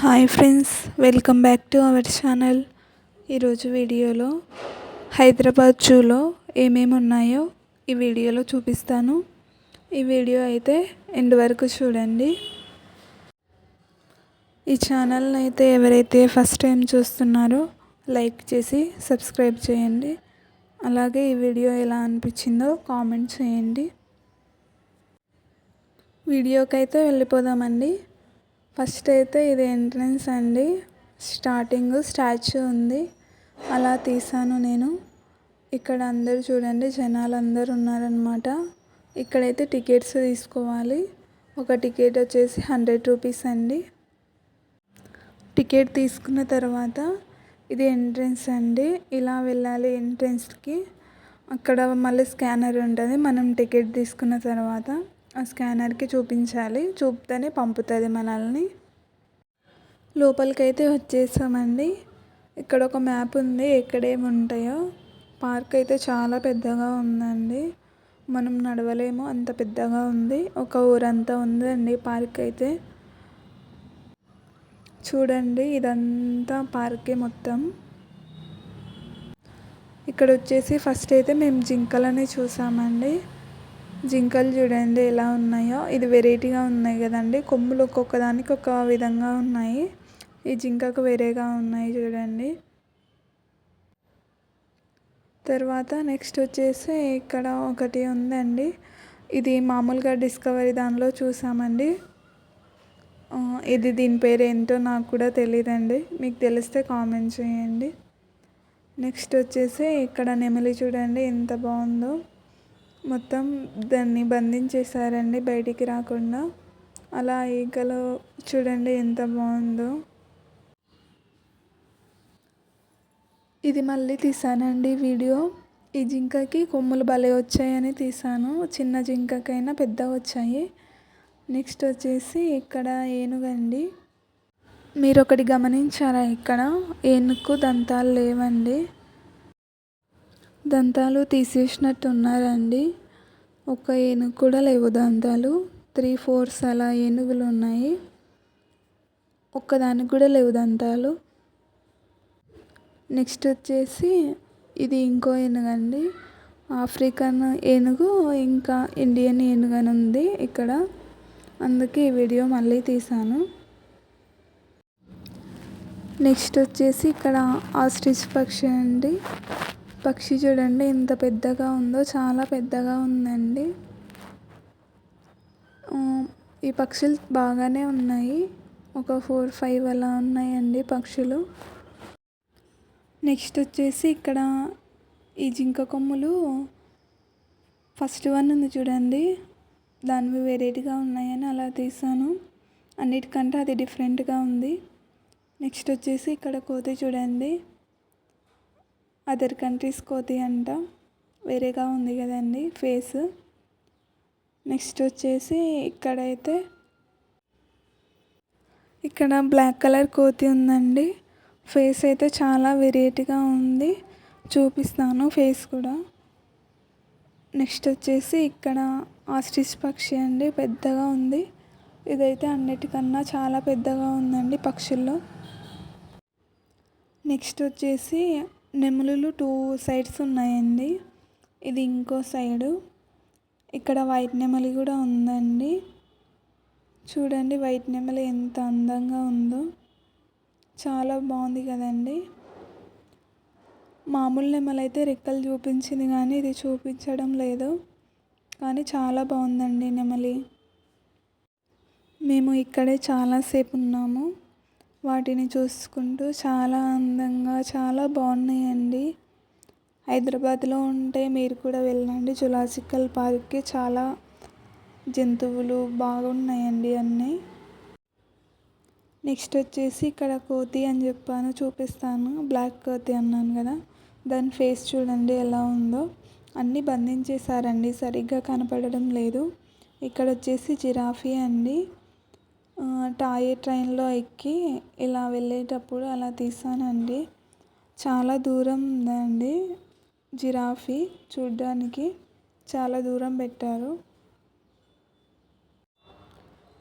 Hi friends welcome back to our channel. ఈరోజు వీడియోలో హైదరాబాద్ జూలో ఏమేమి ఉన్నాయో ఈ వీడియోలో చూపిస్తాను. ఈ వీడియో అయితే ఎండ్ వరకు చూడండి. ఈ ఛానల్ని అయితే ఎవరైతే ఫస్ట్ టైం చూస్తున్నారో లైక్ చేసి సబ్స్క్రైబ్ చేయండి. అలాగే ఈ వీడియో ఎలా అనిపించిందో కామెంట్ చేయండి. వీడియోకైతే వెళ్ళిపోదామండి. ఫస్ట్ అయితే ఇది ఎంట్రన్స్ అండి. స్టార్టింగ్ స్టాచ్యూ ఉంది. అలా తీసాను నేను. ఇక్కడ అందరూ చూడండి జనాలు అందరూ ఉన్నారనమాట ఇక్కడైతే టికెట్స్ తీసుకోవాలి. ఒక టికెట్ వచ్చేసి హండ్రెడ్ రూపీస్ అండి. టికెట్ తీసుకున్న తర్వాత ఇది ఎంట్రన్స్ అండి. ఇలా వెళ్ళాలి ఎంట్రన్స్కి. అక్కడ మళ్ళీ స్కానర్ ఉంటుంది. మనం టికెట్ తీసుకున్న తర్వాత. ఆ స్కానర్కి చూపించాలి. చూపితేనే పంపుతుంది మనల్ని. లోపలికైతే వచ్చేసామండి. ఇక్కడ ఒక మ్యాప్ ఉంది. ఎక్కడేమి ఉంటాయో. పార్క్ అయితే చాలా పెద్దగా ఉందండి. మనం నడవలేము. అంత పెద్దగా ఉంది. ఒక ఊరంతా ఉందండి పార్క్ అయితే. చూడండి ఇదంతా పార్కే మొత్తం. ఇక్కడ వచ్చేసి ఫస్ట్ అయితే మేము జింకలని చూసామండి. జింకలు చూడండి ఎలా ఉన్నాయో. ఇది వెరైటీగా ఉన్నాయి కదండి. కొమ్ములు ఒక్కొక్క దానికి ఒక విధంగా ఉన్నాయి. ఈ జింకకు వేరేగా ఉన్నాయి చూడండి. తర్వాత నెక్స్ట్ వచ్చేసి ఇక్కడ ఒకటి ఉందండి. ఇది మామూలుగా డిస్కవరీ దానిలో చూసామండి. ఇది దీని పేరు ఏంటో నాకు కూడా తెలియదండి మీకు తెలిస్తే కామెంట్ చేయండి. నెక్స్ట్ వచ్చేసి ఇక్కడ నెమలి చూడండి ఎంత బాగుందో. మొత్తం దాన్ని బంధించేసారండి బయటికి రాకుండా. అలా ఈకలు చూడండి ఎంత బాగుందో. ఇది మళ్ళీ తీసానండి వీడియో. ఈ జింకకి కొమ్ములు భలే వచ్చాయని తీసాను. చిన్న జింకకైనా పెద్ద వచ్చాయి. నెక్స్ట్ వచ్చేసి ఇక్కడ ఏనుగండి మీరు ఒకటి గమనించారా? ఇక్కడ ఏనుగు దంతాలు లేవండి. దంతాలు తీసేసినట్టు ఉన్నారండి ఒక ఏనుగు కూడా లేవు దంతాలు. త్రీ ఫోర్స్ అలా ఏనుగులు ఉన్నాయి ఒక్కదానికి కూడా లేవు దంతాలు. నెక్స్ట్ వచ్చేసి ఇది ఇంకో ఏనుగు అండి ఆఫ్రికన్ ఏనుగు ఇంకా ఇండియన్ ఏనుగు అని ఉంది ఇక్కడ. అందుకే ఈ వీడియో మళ్ళీ తీసాను. నెక్స్ట్ వచ్చేసి ఇక్కడ ఆస్ట్రిచ్ పక్షి అండి. పక్షి చూడండి ఎంత పెద్దగా ఉందో చాలా పెద్దగా ఉందండి. ఈ పక్షులు బాగానే ఉన్నాయి. ఒక ఫోర్ ఫైవ్ అలా ఉన్నాయండి పక్షులు. నెక్స్ట్ వచ్చేసి ఇక్కడ ఈ జింక కొమ్ములు. ఫస్ట్ వన్ ఉంది చూడండి. దానివి వెరైటీగా ఉన్నాయని అలా తీసాను. అన్నిటికంటే అది డిఫరెంట్గా ఉంది. నెక్స్ట్ వచ్చేసి ఇక్కడ కోతి చూడండి. అదర్ కంట్రీస్ కోతి అంట. వేరేగా ఉంది కదండి ఫేస్. నెక్స్ట్ వచ్చేసి ఇక్కడైతే ఇక్కడ బ్లాక్ కలర్ కోతి ఉందండి. ఫేస్ అయితే చాలా వెరైటీగా ఉంది. చూపిస్తాను ఫేస్ కూడా. నెక్స్ట్ వచ్చేసి ఇక్కడ ఆస్ట్రిచ్ పక్షి అండి పెద్దగా ఉంది. ఇదైతే అన్నిటికన్నా చాలా పెద్దగా ఉందండి పక్షుల్లో. నెక్స్ట్ వచ్చేసి నెమలులు టూ సైడ్స్ ఉన్నాయండి. ఇది ఇంకో సైడు. ఇక్కడ వైట్ నెమలి కూడా ఉందండి. చూడండి వైట్ నెమలి ఎంత అందంగా ఉందో. చాలా బాగుంది కదండి. మామూలు నెమలి అయితే రెక్కలు చూపించింది కానీ ఇది చూపించడం లేదు. కానీ చాలా బాగుందండి నెమలి. మేము ఇక్కడే చాలాసేపు ఉన్నాము. వాటిని చూసుకుంటూ చాలా అందంగా చాలా బాగున్నాయండి. హైదరాబాద్లో ఉంటే మీరు కూడా వెళ్ళండి. జులాజికల్ పార్క్కి చాలా జంతువులు బాగున్నాయండి అన్నీ. నెక్స్ట్ వచ్చేసి ఇక్కడ కోతి అని చెప్పాను చూపిస్తాను. బ్లాక్ కోతి అన్నాను కదా దాని ఫేస్ చూడండి ఎలా ఉందో. అన్నీ బంధించేశారండి సరిగ్గా కనపడడం లేదు. ఇక్కడ వచ్చేసి జిరాఫీ అండి. టాయ్ ట్రైన్లో ఎక్కి ఇలా వెళ్ళేటప్పుడు అలా తీసానండి. చాలా దూరం ఉందండి జిరాఫీ చూడ్డానికి. చాలా దూరం పెట్టారు.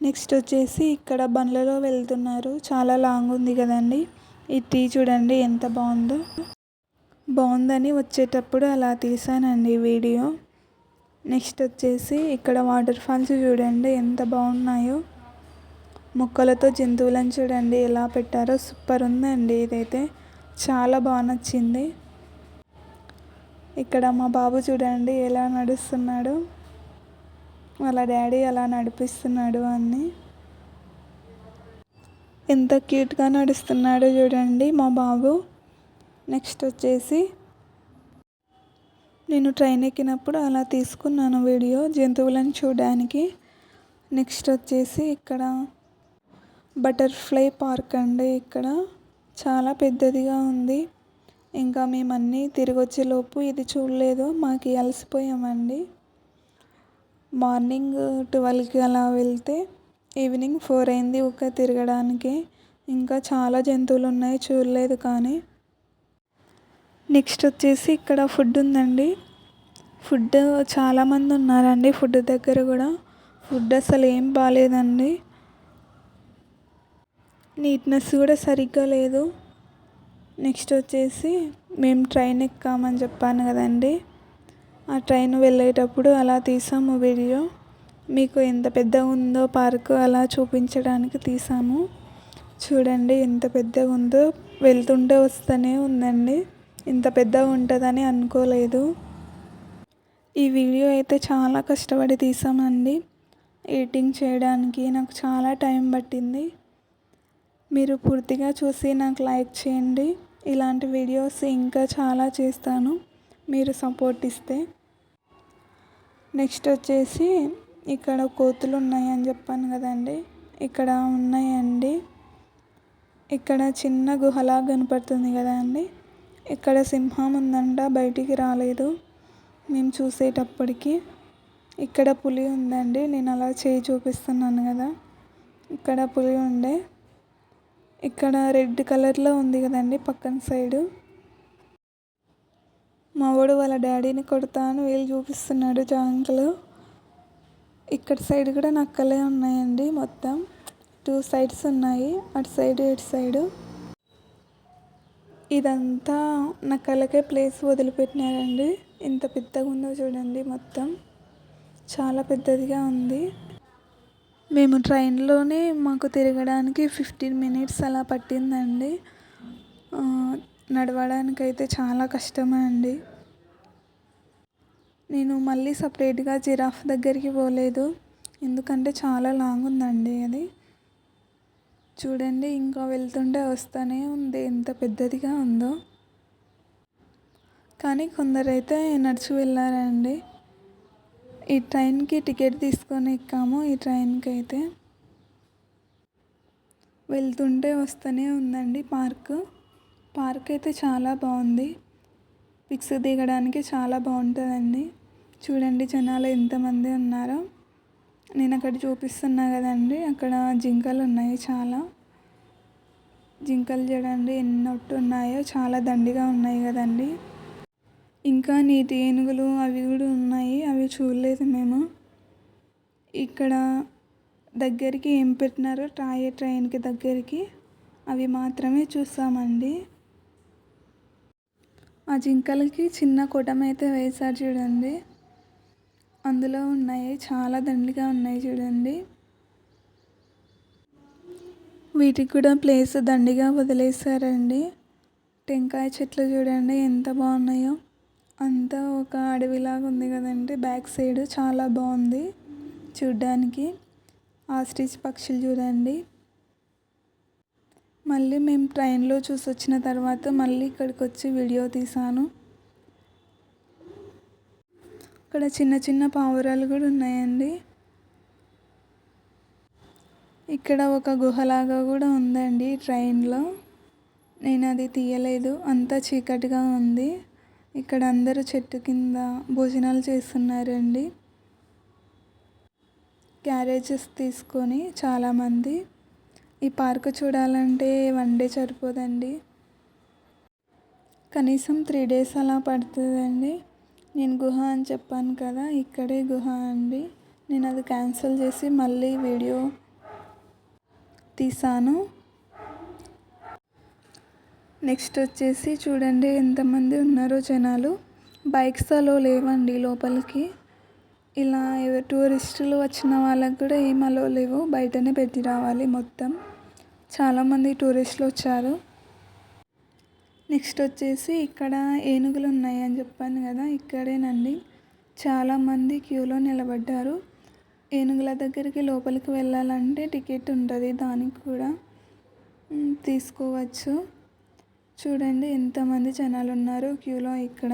నెక్స్ట్ వచ్చేసి ఇక్కడ బండ్లలో వెళ్తున్నారు. చాలా లాంగ్ ఉంది కదండి. ఈ టీ చూడండి ఎంత బాగుందో. బాగుందని వచ్చేటప్పుడు అలా తీసానండి వీడియో. నెక్స్ట్ వచ్చేసి ఇక్కడ వాటర్ ఫాల్స్ చూడండి ఎంత బాగున్నాయో. మొక్కలతో జంతువులను చూడండి ఎలా పెట్టారో సూపర్ ఉందండి ఇదైతే. చాలా బాగా నచ్చింది. ఇక్కడ మా బాబు చూడండి ఎలా నడుస్తున్నాడు. వాళ్ళ డాడీ అలా నడిపిస్తున్నాడు అన్ని. ఎంత క్యూట్గా నడుస్తున్నాడో చూడండి మా బాబు. నెక్స్ట్ వచ్చేసి నేను ట్రైన్ ఎక్కినప్పుడు అలా తీసుకున్నాను వీడియో జంతువులను చూడడానికి. నెక్స్ట్ వచ్చేసి ఇక్కడ బటర్ఫ్లై పార్క్ అండి ఇక్కడ. చాలా పెద్దదిగా ఉంది. ఇంకా మేము అన్నీ తిరిగి వచ్చేలోపు ఇది చూడలేదు. మాకు అలసిపోయామండి. మార్నింగ్ ట్వెల్వ్కి అలా వెళ్తే ఈవినింగ్ ఫోర్ అయింది ఒక తిరగడానికి. ఇంకా చాలా జంతువులు ఉన్నాయి చూడలేదు కానీ. నెక్స్ట్ వచ్చేసి ఇక్కడ ఫుడ్ ఉందండి. ఫుడ్ చాలామంది ఉన్నారండి ఫుడ్ దగ్గర కూడా. ఫుడ్ అసలు ఏం బాగాలేదండి. నీట్నెస్ కూడా సరిగ్గా లేదు. నెక్స్ట్ వచ్చేసి మేము ట్రైన్ ఎక్కామని చెప్పాను కదండి. ఆ ట్రైన్ వెళ్ళేటప్పుడు అలా తీసాము వీడియో. మీకు ఎంత పెద్దగా ఉందో పార్క్ అలా చూపించడానికి తీసాము. చూడండి ఎంత పెద్దగా ఉందో వెళ్తుంటే వస్తూనే ఉందండి. ఇంత పెద్దగా ఉంటుందని అనుకోలేదు. ఈ వీడియో అయితే చాలా కష్టపడి తీసామండి. ఎడిటింగ్ చేయడానికి నాకు చాలా టైం పట్టింది. మీరు పూర్తిగా చూసి నాకు లైక్ చేయండి. ఇలాంటి వీడియోస్ ఇంకా చాలా చేస్తాను. మీరు సపోర్ట్ ఇస్తే. నెక్స్ట్ వచ్చేసి ఇక్కడ కోతులు ఉన్నాయని చెప్పాను కదండి. ఇక్కడ ఉన్నాయండి. ఇక్కడ చిన్న గుహలా కనపడుతుంది కదా అండి ఇక్కడ సింహం ఉందంట బయటికి రాలేదు. మేము చూసేటప్పటికి ఇక్కడ పులి ఉందండి. నేను అలా చేయి చూపిస్తున్నాను కదా. ఇక్కడ పులి ఉండే. ఇక్కడ రెడ్ కలర్లో ఉంది కదండి పక్కన సైడు. మా వాడు వాళ్ళ డాడీని కొడతాను వీళ్ళు చూపిస్తున్నాడు జాంకులు ఇక్కడ సైడ్ కూడా నక్కలే ఉన్నాయండి మొత్తం. టూ సైడ్స్ ఉన్నాయి అటు సైడ్ ఇటు సైడు. ఇదంతా నక్కలకే ప్లేస్ వదిలిపెట్టినారండి. ఎంత పెద్దగా ఉందో చూడండి మొత్తం. చాలా పెద్దదిగా ఉంది. మేము ట్రైన్లోనే మాకు తిరగడానికి ఫిఫ్టీన్ మినిట్స్ అలా పట్టిందండి. నడవడానికి అయితే చాలా కష్టమే అండి. నేను మళ్ళీ సపరేట్గా జిరాఫ్ దగ్గరికి పోలేదు. ఎందుకంటే చాలా లాంగ్ ఉందండి అది. చూడండి ఇంకా వెళ్తుంటే వస్తూనే ఉంది. ఎంత పెద్దదిగా ఉందో. కానీ కొందరైతే నడిచి వెళ్ళారండి. ఈ ట్రైన్కి టికెట్ తీసుకొని ఎక్కాము. ఈ ట్రైన్కి అయితే వెళ్తుంటే వస్తూనే ఉందండి పార్క్. పార్క్ అయితే చాలా బాగుంది. పిక్స్ దిగడానికి చాలా బాగుంటుందండి. చూడండి జనాలు ఎంతమంది ఉన్నారో. నేను అక్కడ చూపిస్తున్నా కదండి అక్కడ జింకలు ఉన్నాయి చాలా. జింకలు చూడండి ఎన్నొట్టు ఉన్నాయో చాలా దండిగా ఉన్నాయి కదండి. ఇంకా నీటి ఏనుగులు అవి కూడా ఉన్నాయి. అవి చూడలేదు మేము. ఇక్కడ దగ్గరికి ఏం పెట్టినారో టాయ్ ట్రైన్కి దగ్గరికి అవి మాత్రమే చూసామండి ఆ జింకలకి చిన్న కొటమైతే వేశారు చూడండి. అందులో ఉన్నాయి. చాలా దండిగా ఉన్నాయి చూడండి. వీటికి కూడా ప్లేస్ దండిగా వదిలేసారండి టెంకాయ చెట్లు చూడండి ఎంత బాగున్నాయో. అంతా ఒక అడవిలాగా ఉంది కదండి. బ్యాక్ సైడ్ చాలా బాగుంది చూడ్డానికి. ఆస్ట్రిచ్ పక్షులు చూడండి. మళ్ళీ మేము ట్రైన్లో చూసి వచ్చిన తర్వాత మళ్ళీ ఇక్కడికి వచ్చి వీడియో తీసాను ఇక్కడ చిన్న చిన్న పావురాలు కూడా ఉన్నాయండి. ఇక్కడ ఒక గుహలాగా కూడా ఉందండి ట్రైన్లో. నేను అది తీయలేదు. అంతా చీకటిగా ఉంది. ఇక్కడ అందరూ చెట్టు కింద భోజనాలు చేస్తున్నారండి. క్యారేజెస్ తీసుకొని చాలామంది. ఈ పార్క్ చూడాలంటే వన్ డే సరిపోదండి. కనీసం త్రీ డేస్ అలా పడుతుందండి. నేను గుహ అని చెప్పాను కదా ఇక్కడే గుహ అండి. నేను అది క్యాన్సిల్ చేసి మళ్ళీ వీడియో తీసాను. నెక్స్ట్ వచ్చేసి చూడండి ఎంతమంది ఉన్నారో జనాలు. బైక్స్ అలో లేవండి లోపలికి. ఇలా టూరిస్టులు వచ్చిన వాళ్ళకి కూడా ఏం అలో లేవు. బయటనే పెట్టి రావాలి మొత్తం. చాలామంది టూరిస్టులు వచ్చారు. నెక్స్ట్ వచ్చేసి ఇక్కడ ఏనుగులు ఉన్నాయి అని చెప్పాను కదా ఇక్కడేనండి. చాలామంది క్యూలో నిలబడ్డారు. ఏనుగుల దగ్గరికి లోపలికి వెళ్ళాలంటే టికెట్ ఉంటుంది దానికి కూడా. తీసుకోవచ్చు. చూడండి ఎంతమంది జనాలు ఉన్నారు క్యూలో ఇక్కడ.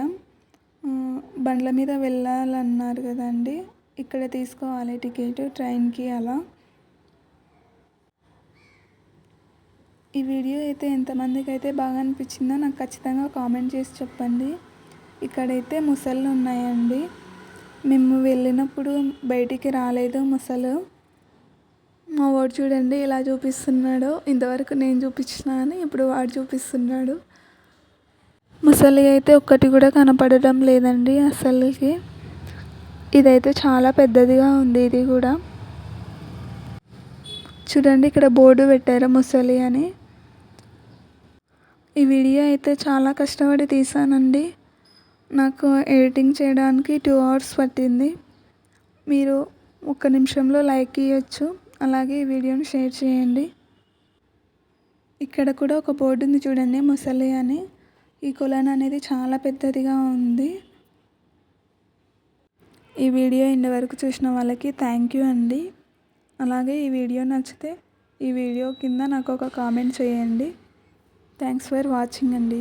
బండ్ల మీద వెళ్ళాలన్నారు కదండి. ఇక్కడ తీసుకోవాలి టికెట్ ట్రైన్కి అలా. ఈ వీడియో అయితే ఎంతమందికి అయితే బాగా అనిపించిందో నాకు ఖచ్చితంగా కామెంట్ చేసి చెప్పండి. ఇక్కడైతే ముసళ్ళు ఉన్నాయండి. మేము వెళ్ళినప్పుడు బయటికి రాలేదు ముసలు. మా వాడు చూడండి ఎలా చూపిస్తున్నాడో. ఇంతవరకు నేను చూపించినా అని ఇప్పుడు వాడు చూపిస్తున్నాడు. ముసలి అయితే ఒక్కటి కూడా కనపడడం లేదండి అసలుకి. ఇదైతే చాలా పెద్దదిగా ఉంది ఇది కూడా. చూడండి ఇక్కడ బోర్డు పెట్టారు ముసలి అని. ఈ వీడియో అయితే చాలా కష్టపడి తీసానండి. నాకు ఎడిటింగ్ చేయడానికి టూ అవర్స్ పట్టింది. మీరు ఒక్క నిమిషంలో లైక్ ఇవ్వచ్చు అలాగే ఈ వీడియోని షేర్ చేయండి. ఇక్కడ కూడా ఒక బోర్డు ఉంది చూడండి ముసలి అని. ఈ కొలను అనేది చాలా పెద్దదిగా ఉంది. ఈ వీడియో ఇంటి వరకు చూసిన వాళ్ళకి థ్యాంక్ యూ అండి. అలాగే ఈ వీడియో నచ్చితే ఈ వీడియో కింద నాకు ఒక కామెంట్ చేయండి. థ్యాంక్స్ ఫర్ వాచింగ్ అండి.